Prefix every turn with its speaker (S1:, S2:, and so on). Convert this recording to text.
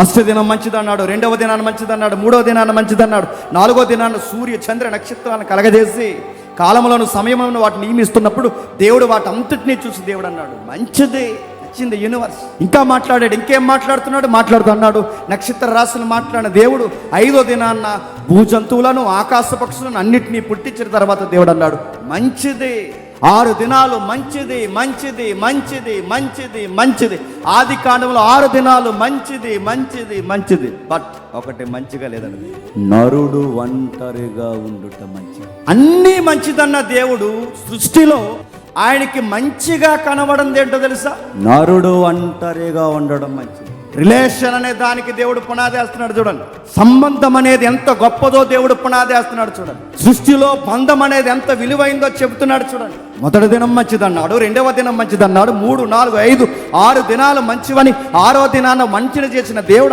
S1: First దినం మంచిదన్నాడు రెండవ దినాన్ని మంచిదన్నాడు మూడవ దినాన్ని మంచిదన్నాడు నాలుగో దినాన్ని సూర్య చంద్ర నక్షత్రాలను కలగజేసి కాలములను సమయములను వాటిని నియమిస్తున్నప్పుడు దేవుడు వాటంతటినీ చూసి దేవుడు అన్నాడు మంచిది నచ్చింది యూనివర్స్ ఇంకా మాట్లాడాడు ఇంకేం మాట్లాడుతున్నాడు? మాట్లాడుతున్నాడు నక్షత్ర రాశులు మాట్లాడిన దేవుడు ఐదో దినాన్న భూజంతువులను ఆకాశ పక్షులను అన్నిటినీ పుట్టించిన తర్వాత దేవుడు అన్నాడు మంచిది. ఆరు దినాలు మంచిది మంచిది మంచిది మంచిది మంచిది. ఆది కాండంలో ఆరు దినాలు మంచిది మంచిది మంచిది. బట్ ఒకటి మంచిగా లేదండి. నరుడు ఒంటరిగా ఉండుట మంచిది. అన్నీ మంచిదన్న దేవుడు సృష్టిలో ఆయనకి మంచిగా కనబడింది ఏంటో తెలుసా? నరుడు ఒంటరిగా ఉండడం మంచిది. రిలేషన్ అనే దానికి దేవుడు పునాది వేస్తున్నాడు చూడండి. సంబంధం అనేది ఎంత గొప్పదో దేవుడు పునాది వేస్తున్నాడు చూడండి. సృష్టిలో బంధం అనేది ఎంత విలువైందో చెబుతున్నాడు చూడండి. మొదటి దినం మంచిదన్నాడు రెండవ దినం మంచిదన్నాడు మూడు నాలుగు ఐదు ఆరు దినాలు మంచివని ఆరో దినాన మంచిని చేసిన దేవుడు